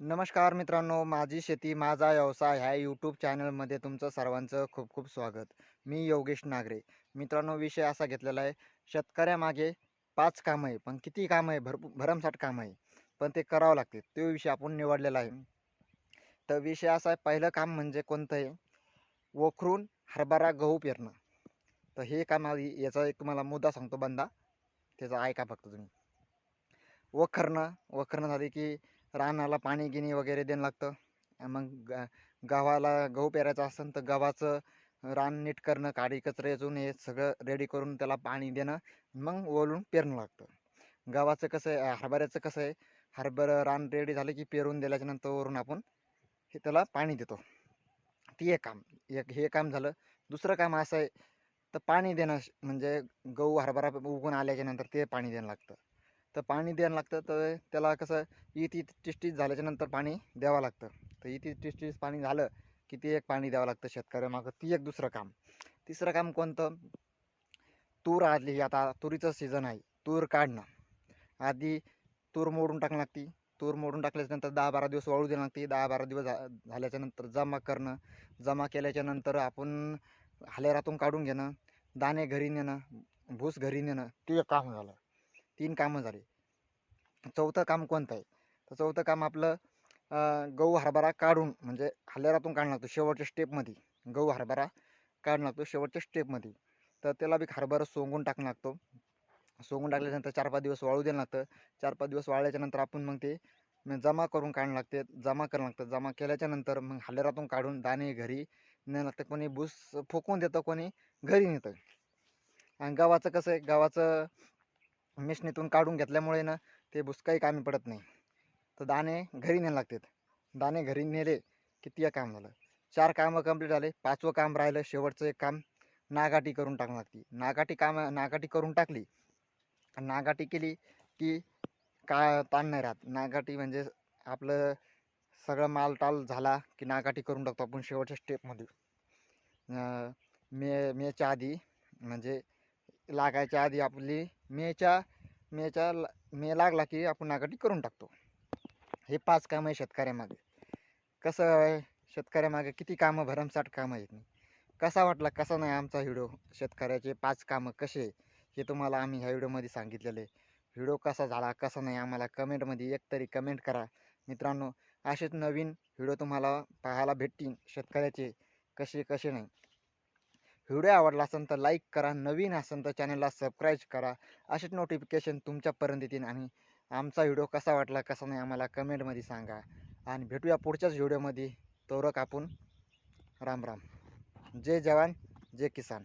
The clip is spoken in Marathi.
नमस्कार मित्रांनो माझी शेती माझा व्यवसाय ह्या यूट्यूब चॅनलमध्ये तुमचं सर्वांचं खूप खूप स्वागत. मी योगेश नागरे. मित्रांनो विषय असा घेतलेला आहे शेतकऱ्यामागे पाच कामं आहे पण किती कामं आहे? भरपूर भरमसाठ कामं आहे पण ते करावं लागते. तो विषय आपण निवडलेला आहे. तर विषय असा आहे पहिलं काम म्हणजे कोणतं आहे? वखरून हरभरा गहू पेरणं. तर हे काम याचा एक तुम्हाला मुद्दा सांगतो बंदा. त्याचा ऐका फक्त तुम्ही. वखरणं वखरणं झाली की रानाला पाणी गिनी वगैरे देणं लागतं. मग ग गव्हाला गहू पेरायचा असेल तर गव्हाचं रान नीट करणं काडी कचरे वेचून हे सगळं रेडी करून त्याला पाणी देणं मग ओलून पेरणं लागतं. गव्हाचं कसं आहे हरभऱ्याचं कसं आहे हरभरं रान रेडी झालं की पेरून दिल्याच्या नंतर वरून आपण हे त्याला पाणी देतो. ती एक काम एक हे काम झालं. दुसरं काम असं आहे तर पाणी देणं श- म्हणजे गहू हरभरा उगून आल्याच्यानंतर ते पाणी देणं लागतं. तर पाणी द्यायला लागतं तर त्याला कसं इथे टिस्टीस झाल्याच्यानंतर पाणी द्यावं लागतं. तर इथे टिस्टीस पाणी झालं की ते एक पाणी द्यावं लागतं शेतकऱ्यामागं ती एक दुसरं काम. तिसरं काम कोणतं? तूर आली आता तुरीचं सीझन आहे. तूर काढणं. आधी तूर मोडून टाकणं लागती. तूर मोडून टाकल्याच्यानंतर दहा बारा दिवस वाळू द्यावं लागते. दहा बारा दिवस झा जमा करणं. जमा केल्याच्यानंतर आपण हालेरातून काढून घेणं. दाणे घरी नेणं. भूस घरी नेणं. ते एक काम झालं. तीन कामं झाली. चौथं काम कोणतं आहे? तर चौथं काम आपलं गहू हरभरा काढून म्हणजे हल्लेरातून काढणं लागतो शेवटच्या स्टेपमध्ये गहू हरभरा काढणं लागतो शेवटच्या स्टेपमध्ये तर त्याला बी हरभरा सोंगून टाकणं लागतो सोंगून टाकल्यानंतर चार पाच दिवस वाळू द्यायला लागतं चार पाच दिवस वाळल्याच्यानंतर आपण मग ते जमा करून काढणं लागते जमा करणं लागतं जमा केल्याच्यानंतर मग हल्लेरातून काढून दाणे घरी नेणं लागतं कोणी भूस फुकून देतं कोणी घरी नेतं. आणि गावाचं कसं आहे? गावाचं मिशनीतून काढून घेतल्यामुळे ना ते बुसकाही कामी पडत नाही. तर दाणे घरी न्यायला लागतात. दाणे घरी नेले की काम झालं. चार कामं कंप्लीट झाले. पाचवं काम राहिलं. शेवटचं एक काम. नागाटी करून टाकणं लागते. नागाटी काम नागाटी करून टाकली. नागाटी केली की का ताण नाही राहत. नागाटी म्हणजे आपलं सगळं माल टाल झाला की नागाटी करून टाकतो आपण शेवटच्या स्टेपमध्ये मे मेच्या आधी म्हणजे लागायच्या आधी आपली मेच्या मेच्या ला- मे लागला की आपण नागाटी करून टाकतो. हे पाच कामं आहे शेतकऱ्यामागे. कसं आहे? शेतकऱ्यामागे किती कामं भरमसाठ कामं आहेत? नाही कसा वाटला कसा नाही आमचा व्हिडिओ? शेतकऱ्याचे पाच कामं कसे हे तुम्हाला आम्ही ह्या व्हिडिओमध्ये सांगितलेले व्हिडिओ कसा झाला कसा नाही आम्हाला कमेंटमध्ये एक तरी कमेंट करा. मित्रांनो असेच नवीन व्हिडिओ तुम्हाला पाहायला भेटतील. शेतकऱ्याचे कसे कसे नाही. व्हिडिओ आवडला असेल तर लाईक करा नवीन असेल तर चॅनलला सबस्क्राईब करा. असेच नोटिफिकेशन तुमच्यापर्यंत येतील आणि आमचा व्हिडिओ कसा वाटला कसा नाही आम्हाला कमेंटमध्ये सांगा. आणि भेटूया पुढच्याच व्हिडिओमध्ये. तोरक आपण राम राम. जय जवान जय किसान.